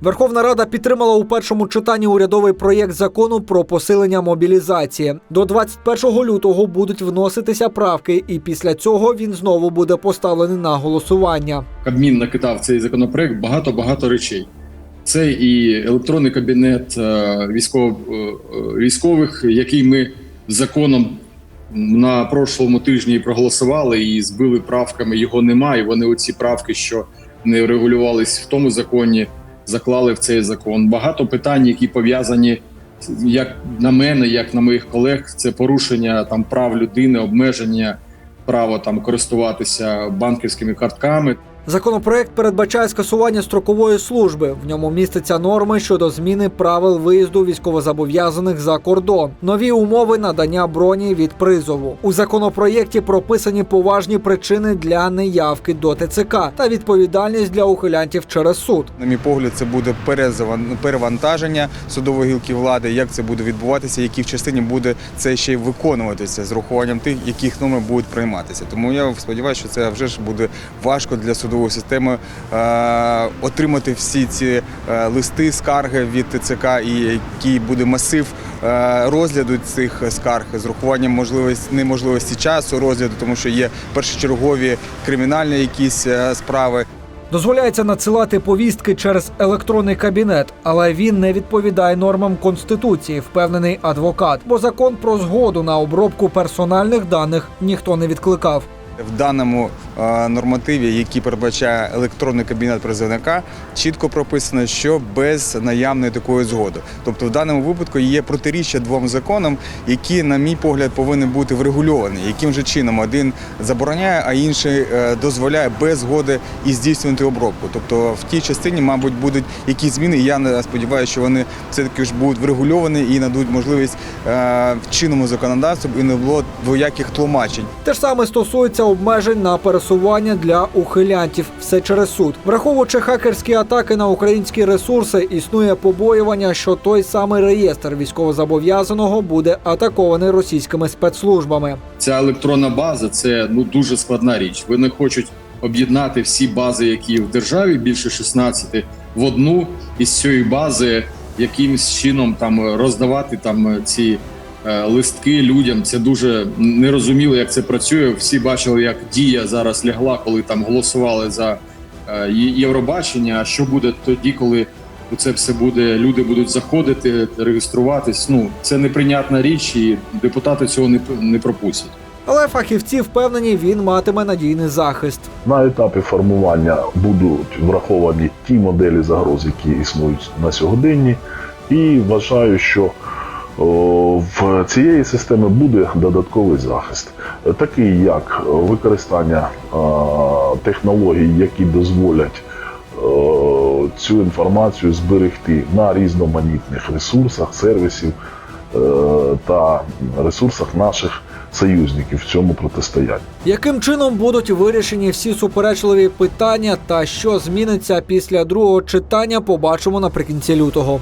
Верховна Рада підтримала у першому читанні урядовий проєкт закону про посилення мобілізації. До 21 лютого будуть вноситися правки, і після цього він знову буде поставлений на голосування. Кабмін накидав цей законопроект багато багато речей. Це і електронний кабінет е, військов, е, е, військових, який ми законом на прошлому тижні проголосували і збили правками. Його немає. Вони оці правки, що не регулювались в тому законі, заклали в цей закон. Багато питань, які пов'язані як на мене, як на моїх колег, це порушення там прав людини, обмеження права там користуватися банківськими картками. Законопроект передбачає скасування строкової служби. В ньому містяться норми щодо зміни правил виїзду військовозобов'язаних за кордон, нові умови надання броні від призову. У законопроєкті прописані поважні причини для неявки до ТЦК та відповідальність для ухилянтів через суд. На мій погляд, це буде перевантаження судової гілки влади. Як це буде відбуватися, які в частині буде це ще й виконуватися з рахуванням тих, яких норми будуть прийматися. Тому я сподіваюся, що це вже ж буде важко для судової системи е, отримати всі ці е, листи, скарги від ТЦК, і який буде масив е, розгляду цих скарг з рахуванням можливості неможливості часу розгляду, тому що є першочергові кримінальні якісь справи. Дозволяється надсилати повістки через електронний кабінет, але він не відповідає нормам конституції, впевнений адвокат. Бо закон про згоду на обробку персональних даних ніхто не відкликав. В даному нормативі, який передбачає електронний кабінет призовника, чітко прописано, що без наявної такої згоди. Тобто, в даному випадку є протиріччя двом законам, які, на мій погляд, повинні бути врегульовані. Яким же чином один забороняє, а інший е, дозволяє без згоди і здійснювати обробку. Тобто, в тій частині, мабуть, будуть якісь зміни. Я не сподіваюся, що вони все таки ж будуть врегульовані і надуть можливість е, в чинному законодавству і не було двояких тлумачень. Те ж саме стосується обмежень на пересування для ухилянтів. Все через суд. Враховуючи хакерські атаки на українські ресурси, існує побоювання, що той самий реєстр військовозобов'язаного буде атакований російськими спецслужбами. Ця електронна база це ну дуже складна річ. Вони хочуть об'єднати всі бази, які в державі більше 16, в одну із цієї бази якимось чином там роздавати там ці листки людям. Це дуже нерозуміло, як це працює. Всі бачили, як дія зараз лягла, коли там голосували за е, Євробачення. А що буде тоді, коли це все буде, люди будуть заходити, реєструватись? Ну це неприйнятна річ, і депутати цього не, не пропустять. Але фахівці впевнені, він матиме надійний захист. На етапі формування будуть враховані ті моделі загроз, які існують на сьогоденні, і вважаю, що в цієї системи буде додатковий захист, такий як використання технологій, які дозволять цю інформацію зберегти на різноманітних ресурсах, сервісів е, та ресурсах наших союзників в цьому протистоянні. Яким чином будуть вирішені всі суперечливі питання та що зміниться після другого читання, побачимо наприкінці лютого.